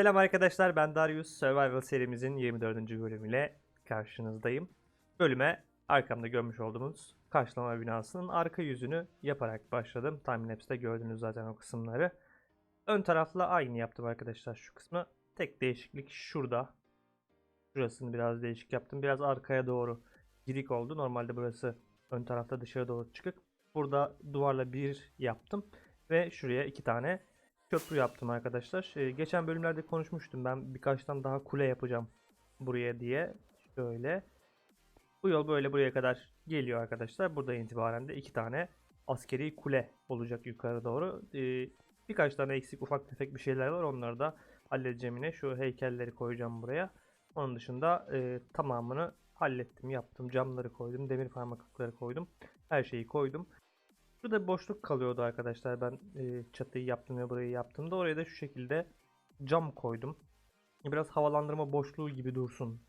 Selam arkadaşlar ben Darius. Survival serimizin 24. bölümüyle karşınızdayım. Bölüme arkamda görmüş olduğunuz karşılama binasının arka yüzünü yaparak başladım. Timelapse'de gördünüz zaten o kısımları. Ön tarafla aynı yaptım arkadaşlar şu kısmı. Tek değişiklik şurada. Şurasını biraz değişik yaptım. Biraz arkaya doğru girik oldu. Normalde burası ön tarafta dışarı doğru çıkık. Burada duvarla bir yaptım. Ve şuraya iki tane köprü yaptım arkadaşlar. Ee, geçen bölümlerde konuşmuştum ben birkaç tane daha kule yapacağım buraya diye. Şöyle. Bu yol böyle buraya kadar geliyor arkadaşlar. Burada itibaren de iki tane askeri kule olacak yukarı doğru. Ee, birkaç tane eksik ufak tefek bir şeyler var. Onları da halledeceğim yine. Şu heykelleri koyacağım buraya. Onun dışında e, tamamını hallettim, yaptım. Camları koydum, demir parmaklıkları koydum. Her şeyi koydum. Burada boşluk kalıyordu arkadaşlar. Ben e, çatıyı yaptım ve burayı yaptığımda oraya da şu şekilde cam koydum. Biraz havalandırma boşluğu gibi dursun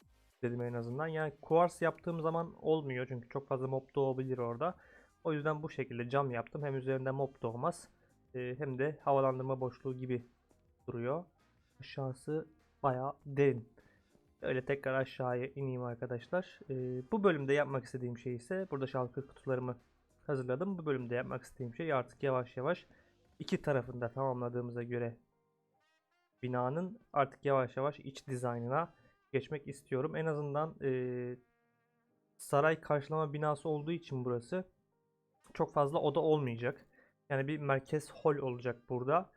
dedim en azından. Yani kuvars yaptığım zaman olmuyor çünkü çok fazla mob doğabilir orada. O yüzden bu şekilde cam yaptım. Hem üzerinde mob doğmaz e, hem de havalandırma boşluğu gibi duruyor. Aşağısı bayağı derin. Öyle tekrar aşağıya ineyim arkadaşlar. E, bu bölümde yapmak istediğim şey ise burada şalkır kutularımı hazırladım. Bu bölümde yapmak istediğim şey artık yavaş yavaş iki tarafında tamamladığımıza göre binanın artık yavaş yavaş iç dizaynına geçmek istiyorum. En azından e, saray karşılama binası olduğu için burası çok fazla oda olmayacak. Yani bir merkez hol olacak burada.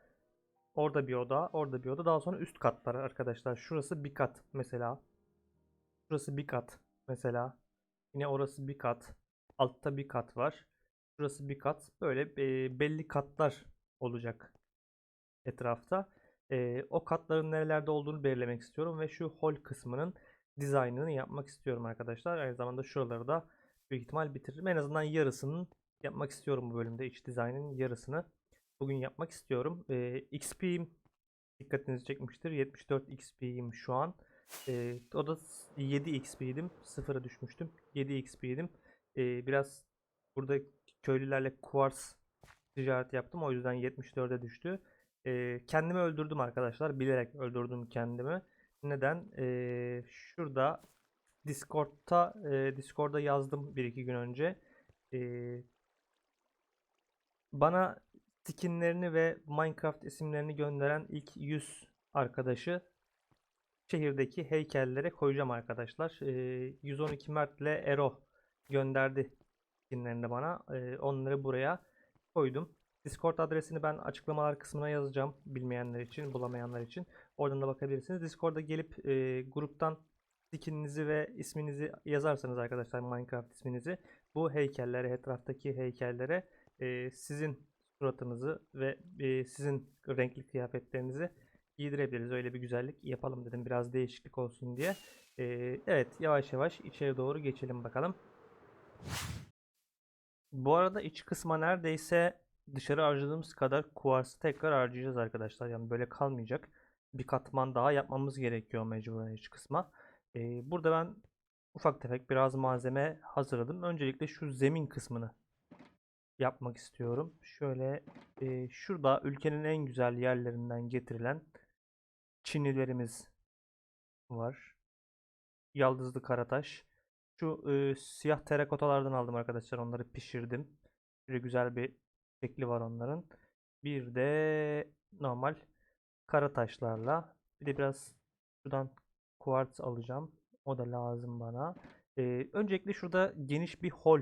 Orada bir oda, orada bir oda. Daha sonra üst katları arkadaşlar. Şurası bir kat mesela. Şurası bir kat mesela. Yine orası bir kat. Altta bir kat var. Şurası bir kat. Böyle belli katlar olacak etrafta. O katların nerelerde olduğunu belirlemek istiyorum ve şu hol kısmının dizaynını yapmak istiyorum arkadaşlar. Aynı zamanda şuraları da büyük ihtimal bitiririm. En azından yarısının yapmak istiyorum bu bölümde. iç dizaynın yarısını bugün yapmak istiyorum. XP'im dikkatinizi çekmiştir. 74 XP'yim şu an. E, o da 7 XP'ydim. Sıfıra düşmüştüm. 7 XP'ydim. Biraz burada köylülerle kuvars ticareti yaptım. O yüzden 74'e düştü. Ee, kendimi öldürdüm arkadaşlar. Bilerek öldürdüm kendimi. Neden? Ee, şurada Discord'ta e, Discord'da yazdım bir iki gün önce. Ee, bana skinlerini ve Minecraft isimlerini gönderen ilk 100 arkadaşı şehirdeki heykellere koyacağım arkadaşlar. Ee, 112 Mert ile Ero gönderdi skinlerini bana. Ee, onları buraya koydum. Discord adresini ben açıklamalar kısmına yazacağım. Bilmeyenler için, bulamayanlar için. Oradan da bakabilirsiniz. Discord'a gelip e, gruptan skininizi ve isminizi yazarsanız arkadaşlar Minecraft isminizi bu heykellere, etraftaki heykellere e, sizin suratınızı ve e, sizin renkli kıyafetlerinizi giydirebiliriz. Öyle bir güzellik yapalım dedim. Biraz değişiklik olsun diye. E, evet yavaş yavaş içeri doğru geçelim bakalım. Bu arada iç kısma neredeyse dışarı harcadığımız kadar kuarsı tekrar harcayacağız arkadaşlar. Yani böyle kalmayacak. Bir katman daha yapmamız gerekiyor mecburen iç kısma. Ee, burada ben ufak tefek biraz malzeme hazırladım. Öncelikle şu zemin kısmını yapmak istiyorum. Şöyle e, şurada ülkenin en güzel yerlerinden getirilen çinilerimiz var. Yaldızlı karataş. Şu e, siyah terakotalardan aldım arkadaşlar. Onları pişirdim. Böyle güzel bir şekli var onların. Bir de normal kara taşlarla. Bir de biraz şuradan kuartz alacağım. O da lazım bana. E, öncelikle şurada geniş bir hol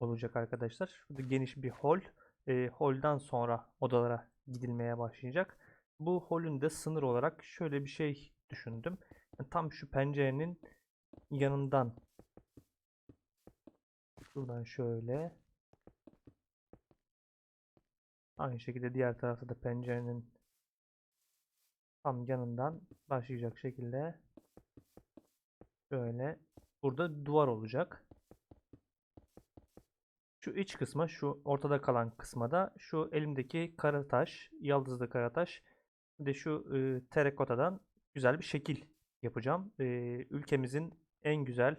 olacak arkadaşlar. Şurada geniş bir hol. E, holdan sonra odalara gidilmeye başlayacak. Bu holün de sınır olarak şöyle bir şey düşündüm. Yani tam şu pencerenin yanından Şuradan şöyle. Aynı şekilde diğer tarafta da pencerenin tam yanından başlayacak şekilde böyle burada duvar olacak. Şu iç kısma, şu ortada kalan kısma da şu elimdeki kara taş, yaldızlı kara taş bir de şu e, terakotadan güzel bir şekil yapacağım. E, ülkemizin en güzel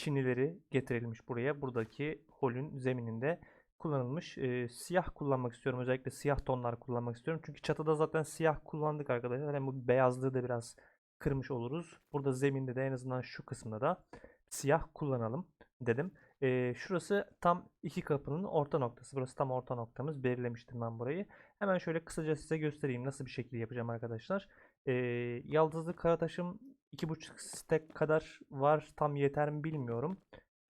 çinileri getirilmiş buraya. Buradaki holün zemininde kullanılmış. Ee, siyah kullanmak istiyorum. Özellikle siyah tonlar kullanmak istiyorum. Çünkü çatıda zaten siyah kullandık arkadaşlar. Hem bu beyazlığı da biraz kırmış oluruz. Burada zeminde de en azından şu kısımda da siyah kullanalım dedim. Ee, şurası tam iki kapının orta noktası. Burası tam orta noktamız. Belirlemiştim ben burayı. Hemen şöyle kısaca size göstereyim nasıl bir şekilde yapacağım arkadaşlar. Ee, yaldızlı karataşım 2.5 stack kadar var. Tam yeter mi bilmiyorum.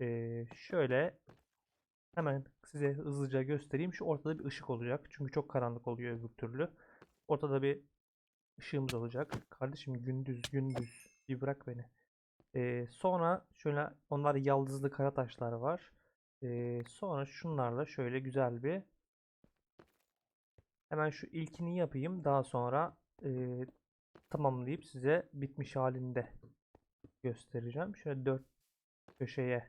Ee, şöyle hemen size hızlıca göstereyim. Şu ortada bir ışık olacak. Çünkü çok karanlık oluyor öbür türlü. Ortada bir ışığımız olacak. Kardeşim gündüz gündüz bir bırak beni. Ee, sonra şöyle onlar yaldızlı kara taşlar var. Ee, sonra şunlarla şöyle güzel bir hemen şu ilkini yapayım. Daha sonra e, tamamlayıp size bitmiş halinde göstereceğim. Şöyle dört köşeye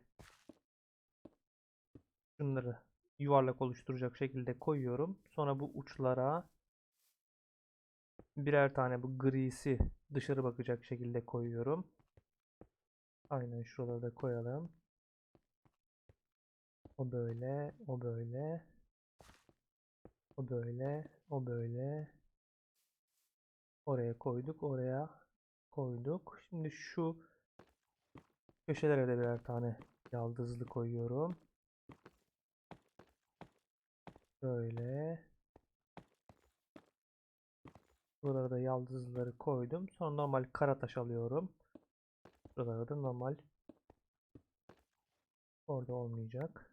şunları yuvarlak oluşturacak şekilde koyuyorum. Sonra bu uçlara birer tane bu grisi dışarı bakacak şekilde koyuyorum. Aynen şuralara da koyalım. O böyle, o böyle. O böyle, o böyle. Oraya koyduk, oraya koyduk. Şimdi şu köşelere de birer tane yaldızlı koyuyorum. Böyle. Buralara da yaldızları koydum. Sonra normal kara taş alıyorum. Buralara da normal orada olmayacak.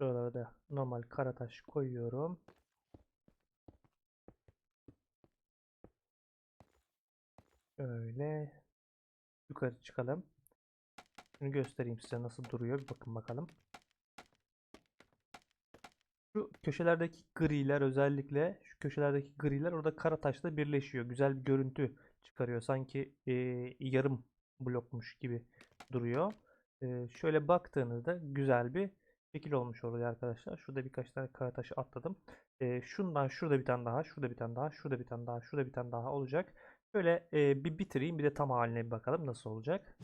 Buralara da normal kara taş koyuyorum. Şöyle yukarı çıkalım. Şunu göstereyim size nasıl duruyor. Bir bakın bakalım. Şu köşelerdeki griler özellikle şu köşelerdeki griler orada kara taşla birleşiyor. Güzel bir görüntü çıkarıyor. Sanki e, yarım blokmuş gibi duruyor. E, şöyle baktığınızda güzel bir şekil olmuş oluyor arkadaşlar. Şurada birkaç tane kara taşı atladım. E, şundan şurada bir tane daha, şurada bir tane daha, şurada bir tane daha, şurada bir tane daha olacak. Şöyle e, bir bitireyim bir de tam haline bir bakalım nasıl olacak.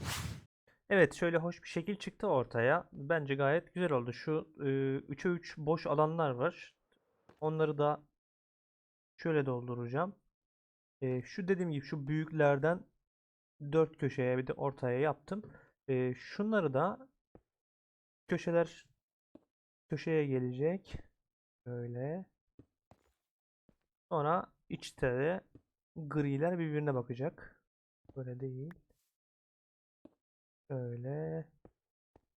Evet şöyle hoş bir şekil çıktı ortaya. Bence gayet güzel oldu. Şu e, 3'e 3 boş alanlar var. Onları da şöyle dolduracağım. E, şu dediğim gibi şu büyüklerden 4 köşeye bir de ortaya yaptım. E, şunları da köşeler köşeye gelecek. Böyle. Sonra içte de griler birbirine bakacak. Böyle değil. Böyle.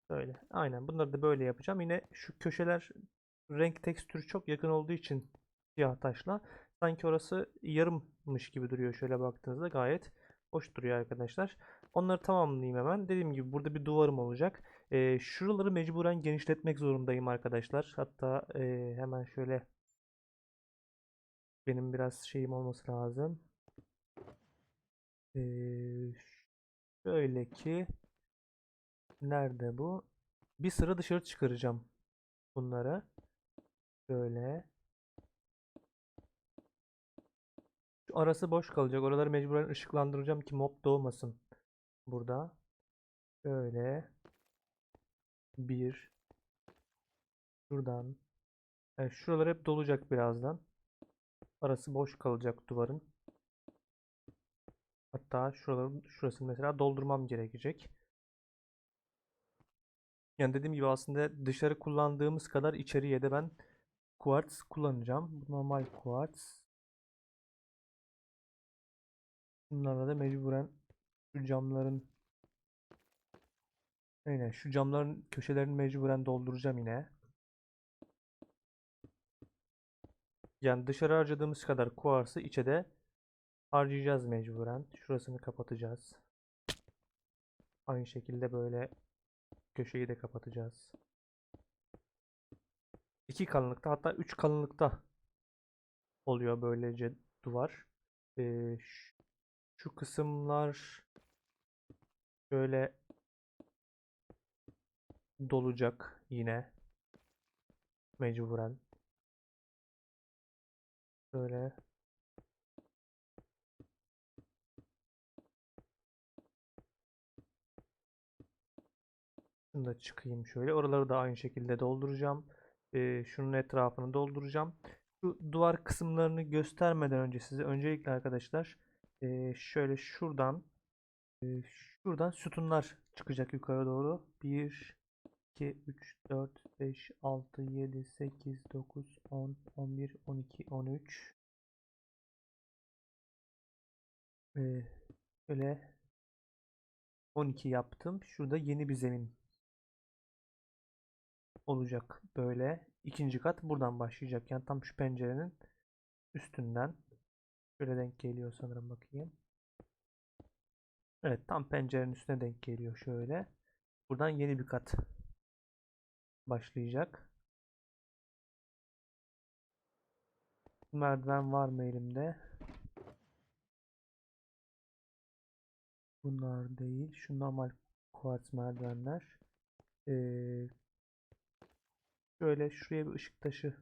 Böyle. Aynen. Bunları da böyle yapacağım. Yine şu köşeler renk tekstürü çok yakın olduğu için siyah taşla sanki orası yarımmış gibi duruyor şöyle baktığınızda gayet hoş duruyor arkadaşlar. Onları tamamlayayım hemen. Dediğim gibi burada bir duvarım olacak. Ee, şuraları mecburen genişletmek zorundayım arkadaşlar. Hatta e, hemen şöyle benim biraz şeyim olması lazım. Şöyle ki nerede bu? Bir sıra dışarı çıkaracağım bunları. Böyle. Şu arası boş kalacak. Oraları mecburen ışıklandıracağım ki mob doğmasın. Burada. Şöyle. Bir. Şuradan. Yani şuralar hep dolacak birazdan. Arası boş kalacak duvarın. Hatta şuraların şurasını mesela doldurmam gerekecek. Yani dediğim gibi aslında dışarı kullandığımız kadar içeriye de ben kuartz kullanacağım. Bu normal kuartz. Bunlarla da mecburen şu camların Aynen şu camların köşelerini mecburen dolduracağım yine. Yani dışarı harcadığımız kadar kuarsı içe de harcayacağız mecburen. Şurasını kapatacağız. Aynı şekilde böyle köşeyi de kapatacağız. İki kalınlıkta hatta üç kalınlıkta oluyor böylece duvar. Ee, şu kısımlar şöyle dolacak yine mecburen. Böyle Şunu da çıkayım şöyle. Oraları da aynı şekilde dolduracağım. Ee, şunun etrafını dolduracağım. Şu duvar kısımlarını göstermeden önce size öncelikle arkadaşlar ee, şöyle şuradan ee, şuradan sütunlar çıkacak yukarı doğru. 1 2 3 4 5 6 7 8 9 10 11 12 13 ee, Şöyle 12 yaptım. Şurada yeni bir zemin olacak böyle. İkinci kat buradan başlayacak. Yani tam şu pencerenin üstünden. Şöyle denk geliyor sanırım bakayım. Evet tam pencerenin üstüne denk geliyor şöyle. Buradan yeni bir kat başlayacak. Merdiven var mı elimde? Bunlar değil. Şu normal kuartz merdivenler. Ee, şöyle şuraya bir ışık taşı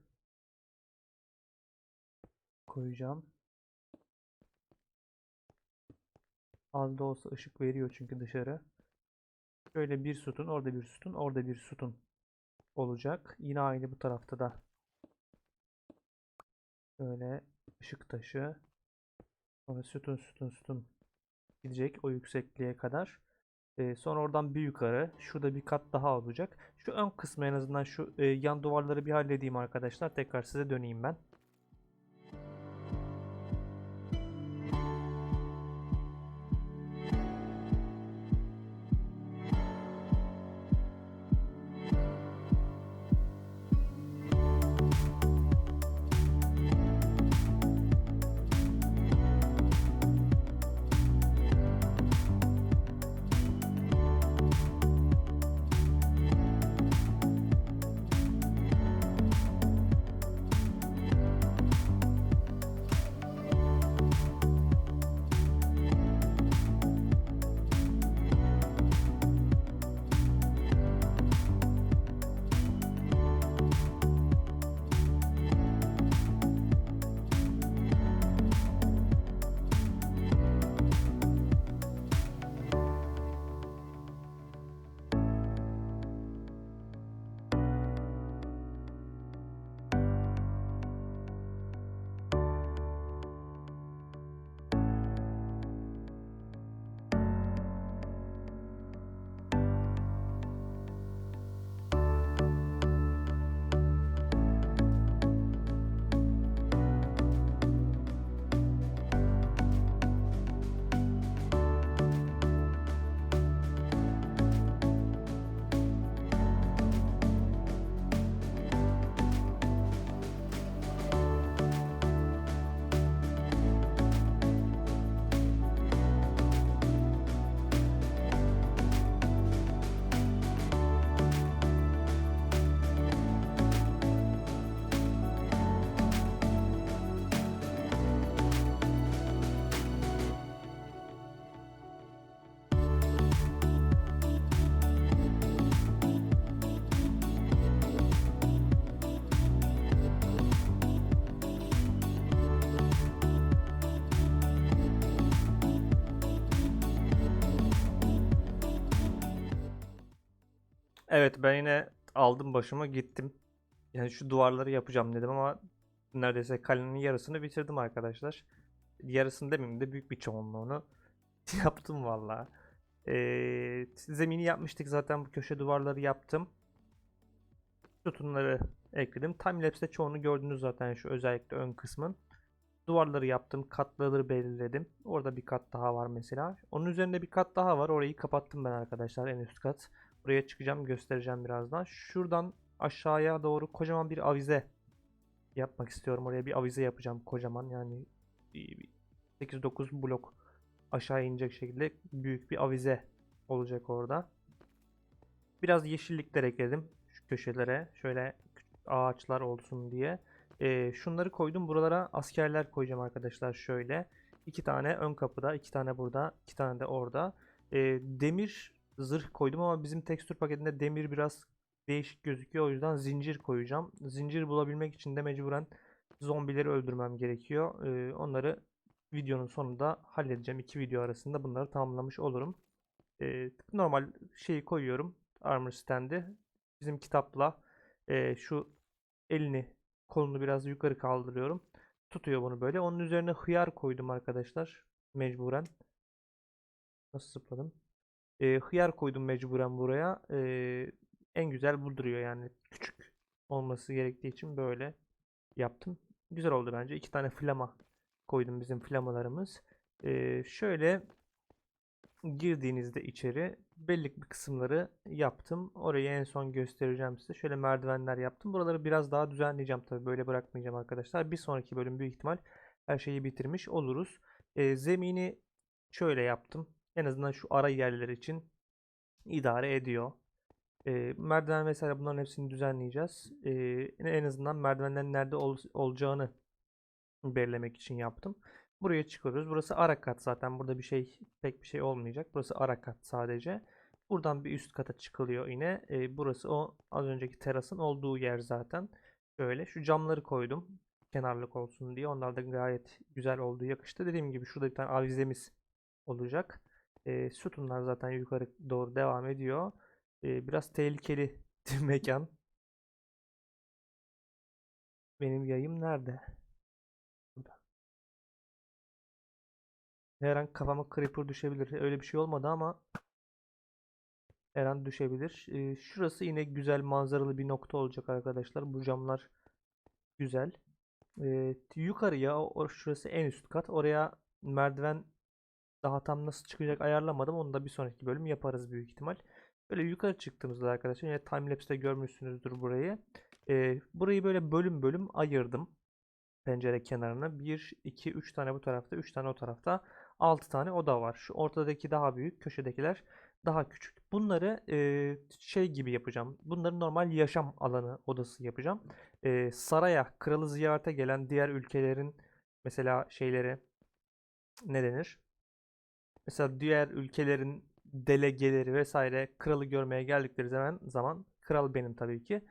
koyacağım. Az da olsa ışık veriyor çünkü dışarı. Şöyle bir sütun, orada bir sütun, orada bir sütun olacak. Yine aynı bu tarafta da. Şöyle ışık taşı. Sonra sütun sütun sütun gidecek o yüksekliğe kadar. Ee, sonra oradan bir yukarı. Şurada bir kat daha olacak. Şu ön kısmı en azından şu e, yan duvarları bir halledeyim arkadaşlar. Tekrar size döneyim ben. Evet ben yine aldım başıma gittim. Yani şu duvarları yapacağım dedim ama neredeyse kalenin yarısını bitirdim arkadaşlar. Yarısını demeyeyim de büyük bir çoğunluğunu yaptım valla. Ee, zemini yapmıştık zaten bu köşe duvarları yaptım. Sütunları ekledim. Timelapse'de çoğunu gördünüz zaten şu özellikle ön kısmın. Duvarları yaptım. Katları belirledim. Orada bir kat daha var mesela. Onun üzerinde bir kat daha var. Orayı kapattım ben arkadaşlar en üst kat. Buraya çıkacağım göstereceğim birazdan. Şuradan aşağıya doğru kocaman bir avize yapmak istiyorum. Oraya bir avize yapacağım kocaman yani 8-9 blok aşağı inecek şekilde büyük bir avize olacak orada. Biraz yeşillikler ekledim şu köşelere. Şöyle ağaçlar olsun diye. Ee, şunları koydum. Buralara askerler koyacağım arkadaşlar şöyle. iki tane ön kapıda, iki tane burada, iki tane de orada. Ee, demir zırh koydum ama bizim tekstür paketinde demir biraz değişik gözüküyor. O yüzden zincir koyacağım. Zincir bulabilmek için de mecburen zombileri öldürmem gerekiyor. Ee, onları videonun sonunda halledeceğim. İki video arasında bunları tamamlamış olurum. Ee, normal şeyi koyuyorum. armor stand'i. Bizim kitapla e, şu elini kolunu biraz yukarı kaldırıyorum. Tutuyor bunu böyle. Onun üzerine hıyar koydum arkadaşlar. Mecburen. Nasıl zıpladım? E, hıyar koydum mecburen buraya. E, en güzel bu duruyor yani. Küçük olması gerektiği için böyle yaptım. Güzel oldu bence. İki tane flama koydum bizim flamalarımız. E, şöyle girdiğinizde içeri belli bir kısımları yaptım. Orayı en son göstereceğim size. Şöyle merdivenler yaptım. Buraları biraz daha düzenleyeceğim tabii. Böyle bırakmayacağım arkadaşlar. Bir sonraki bölüm büyük ihtimal her şeyi bitirmiş oluruz. Ee, zemini şöyle yaptım. En azından şu ara yerler için idare ediyor. Ee, merdiven vesaire bunların hepsini düzenleyeceğiz. Ee, en azından merdivenlerin nerede ol- olacağını belirlemek için yaptım. Buraya çıkıyoruz. Burası ara kat zaten. Burada bir şey pek bir şey olmayacak. Burası ara kat sadece. Buradan bir üst kata çıkılıyor yine. Ee, burası o az önceki terasın olduğu yer zaten. Şöyle şu camları koydum. Kenarlık olsun diye. Onlar da gayet güzel oldu. Yakıştı. Dediğim gibi şurada bir tane avizemiz olacak. Ee, sütunlar zaten yukarı doğru devam ediyor. Ee, biraz tehlikeli mekan. Benim yayım nerede? Burada. Her an kafama creeper düşebilir. Öyle bir şey olmadı ama her an düşebilir. Ee, şurası yine güzel manzaralı bir nokta olacak arkadaşlar. Bu camlar güzel. Ee, yukarıya o- şurası en üst kat. Oraya merdiven daha tam nasıl çıkacak ayarlamadım. Onu da bir sonraki bölüm yaparız büyük ihtimal. Böyle yukarı çıktığımızda arkadaşlar yine timelapse'te görmüşsünüzdür burayı. Ee, burayı böyle bölüm bölüm ayırdım. Pencere kenarına 1, 2, 3 tane bu tarafta, 3 tane o tarafta. 6 tane oda var. Şu ortadaki daha büyük, köşedekiler daha küçük. Bunları e, şey gibi yapacağım. Bunları normal yaşam alanı odası yapacağım. E, saraya, kralı ziyarete gelen diğer ülkelerin mesela şeyleri ne denir? Mesela diğer ülkelerin delegeleri vesaire kralı görmeye geldikleri zaman zaman kral benim tabii ki.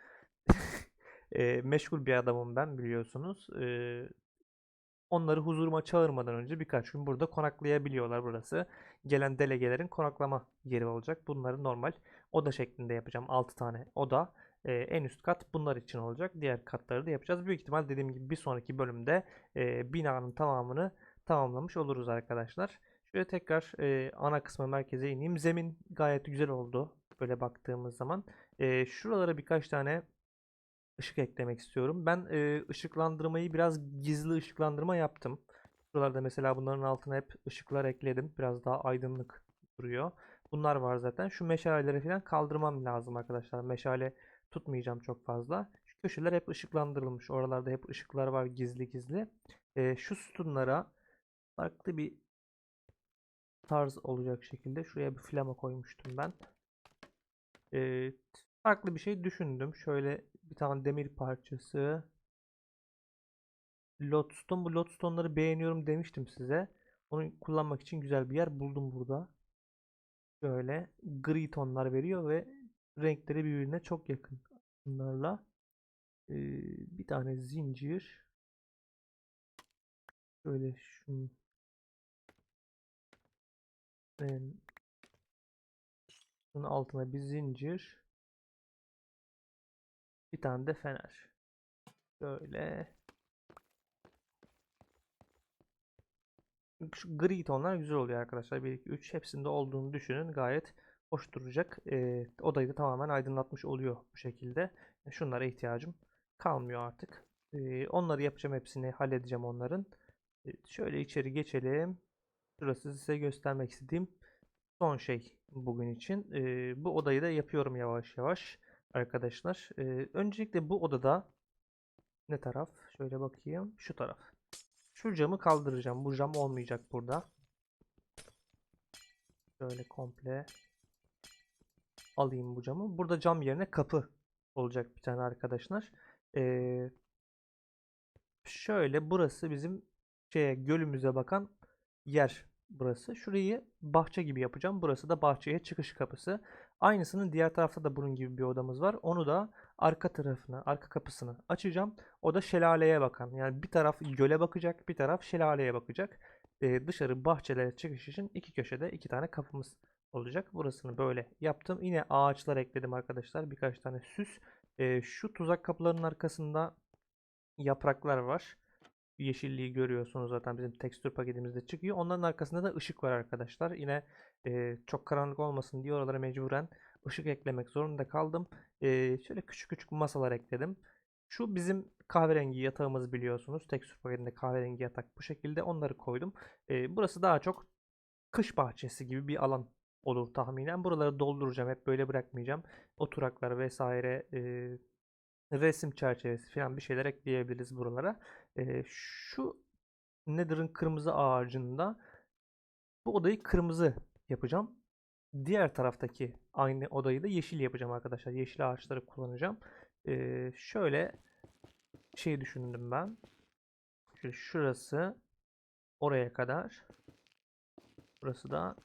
E, meşgul bir adamım ben biliyorsunuz. E, onları huzuruma çağırmadan önce birkaç gün burada konaklayabiliyorlar burası. Gelen delegelerin konaklama yeri olacak. Bunları normal oda şeklinde yapacağım. 6 tane oda. E, en üst kat bunlar için olacak. Diğer katları da yapacağız. Büyük ihtimal dediğim gibi bir sonraki bölümde e, binanın tamamını tamamlamış oluruz arkadaşlar. Şöyle tekrar e, ana kısma merkeze ineyim. Zemin gayet güzel oldu. Böyle baktığımız zaman. E, şuralara birkaç tane ışık eklemek istiyorum. Ben e, ışıklandırmayı biraz gizli ışıklandırma yaptım. Şuralarda mesela bunların altına hep ışıklar ekledim. Biraz daha aydınlık duruyor. Bunlar var zaten. Şu meşaleleri falan kaldırmam lazım arkadaşlar. Meşale tutmayacağım çok fazla. Şu köşeler hep ışıklandırılmış. Oralarda hep ışıklar var gizli gizli. E, şu sütunlara farklı bir tarz olacak şekilde şuraya bir flama koymuştum ben. E, farklı bir şey düşündüm. Şöyle bir tane demir parçası. Lodestone. Bu lodestone'ları beğeniyorum demiştim size. Onu kullanmak için güzel bir yer buldum burada. Şöyle gri tonlar veriyor ve renkleri birbirine çok yakın. Bunlarla Ee, bir tane zincir. Şöyle şunu bunun altına bir zincir. Bir tane de fener. Böyle. Şu gri tonlar güzel oluyor arkadaşlar. 1, 2, 3 hepsinde olduğunu düşünün. Gayet hoş duracak. Ee, odayı da tamamen aydınlatmış oluyor bu şekilde. Şunlara ihtiyacım kalmıyor artık. Ee, onları yapacağım. Hepsini halledeceğim onların. Ee, şöyle içeri geçelim. Şurası size göstermek istediğim son şey bugün için. Ee, bu odayı da yapıyorum yavaş yavaş arkadaşlar. Ee, öncelikle bu odada ne taraf? Şöyle bakayım. Şu taraf. Şu camı kaldıracağım. Bu cam olmayacak burada. Şöyle komple alayım bu camı. Burada cam yerine kapı olacak bir tane arkadaşlar. Ee, şöyle burası bizim şeye gölümüze bakan yer burası. Şurayı bahçe gibi yapacağım. Burası da bahçeye çıkış kapısı. Aynısının diğer tarafta da bunun gibi bir odamız var. Onu da arka tarafına, arka kapısını açacağım. O da şelaleye bakan. Yani bir taraf göle bakacak, bir taraf şelaleye bakacak. Ee, dışarı bahçelere çıkış için iki köşede iki tane kapımız olacak. Burasını böyle yaptım. Yine ağaçlar ekledim arkadaşlar. Birkaç tane süs. Ee, şu tuzak kapılarının arkasında yapraklar var. Yeşilliği görüyorsunuz zaten bizim tekstür paketimizde çıkıyor. Onların arkasında da ışık var arkadaşlar. Yine e, çok karanlık olmasın diye oralara mecburen ışık eklemek zorunda kaldım. E, şöyle küçük küçük masalar ekledim. Şu bizim kahverengi yatağımız biliyorsunuz. Tekstür paketinde kahverengi yatak bu şekilde onları koydum. E, burası daha çok kış bahçesi gibi bir alan olur tahminen. Buraları dolduracağım. Hep böyle bırakmayacağım. Oturaklar vesaire e, resim çerçevesi falan bir şeyler ekleyebiliriz buralara. E, şu Nether'ın kırmızı ağacında bu odayı kırmızı yapacağım. Diğer taraftaki aynı odayı da yeşil yapacağım arkadaşlar. Yeşil ağaçları kullanacağım. E, şöyle şey düşündüm ben. Şöyle şurası oraya kadar. Burası da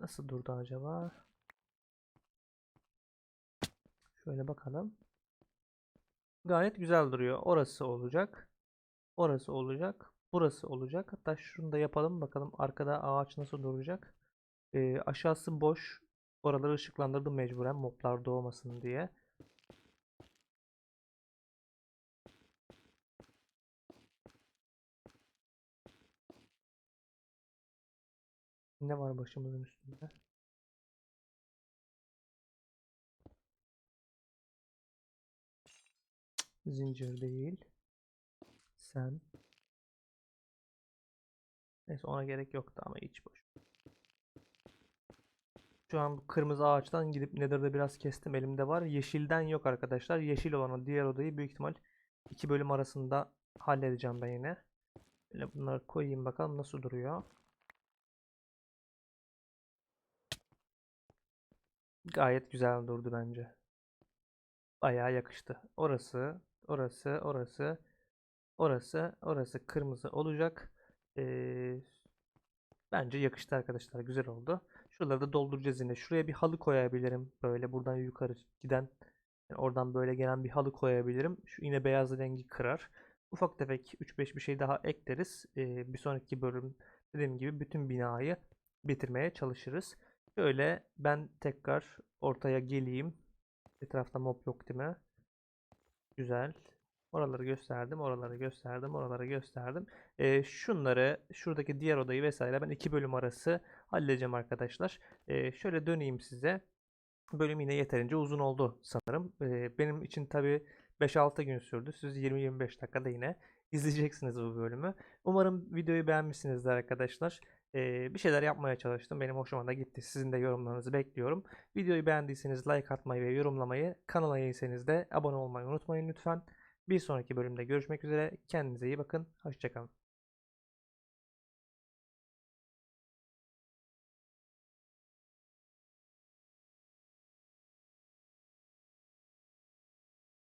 nasıl durdu acaba? Şöyle bakalım. Gayet güzel duruyor. Orası olacak. Orası olacak. Burası olacak. Hatta şunu da yapalım bakalım arkada ağaç nasıl duracak. Ee, aşağısı boş. Oraları ışıklandırdım mecburen moblar doğmasın diye. Ne var başımızın üstünde? Zincir değil. Sen. Neyse ona gerek yoktu ama hiç boş. Şu an kırmızı ağaçtan gidip Nether'da biraz kestim elimde var. Yeşilden yok arkadaşlar. Yeşil olan diğer odayı büyük ihtimal iki bölüm arasında halledeceğim ben yine. Böyle bunları koyayım bakalım nasıl duruyor. Gayet güzel durdu bence. Bayağı yakıştı. Orası, orası, orası, orası, orası kırmızı olacak. Ee, bence yakıştı arkadaşlar. Güzel oldu. Şuraları da dolduracağız yine. Şuraya bir halı koyabilirim. Böyle buradan yukarı giden, yani oradan böyle gelen bir halı koyabilirim. Şu yine beyaz rengi kırar. Ufak tefek 3-5 bir şey daha ekleriz. Ee, bir sonraki bölüm dediğim gibi bütün binayı bitirmeye çalışırız. Şöyle ben tekrar ortaya geleyim. Etrafta mob yok değil mi? Güzel. Oraları gösterdim, oraları gösterdim, oraları gösterdim. Ee, şunları, şuradaki diğer odayı vesaire ben iki bölüm arası halledeceğim arkadaşlar. Ee, şöyle döneyim size. Bölüm yine yeterince uzun oldu sanırım. Ee, benim için tabi 5-6 gün sürdü. Siz 20-25 dakikada yine izleyeceksiniz bu bölümü. Umarım videoyu beğenmişsinizdir arkadaşlar. Ee, bir şeyler yapmaya çalıştım. Benim hoşuma da gitti. Sizin de yorumlarınızı bekliyorum. Videoyu beğendiyseniz like atmayı ve yorumlamayı, kanala yeniyseniz de abone olmayı unutmayın lütfen. Bir sonraki bölümde görüşmek üzere. Kendinize iyi bakın. Hoşçakalın.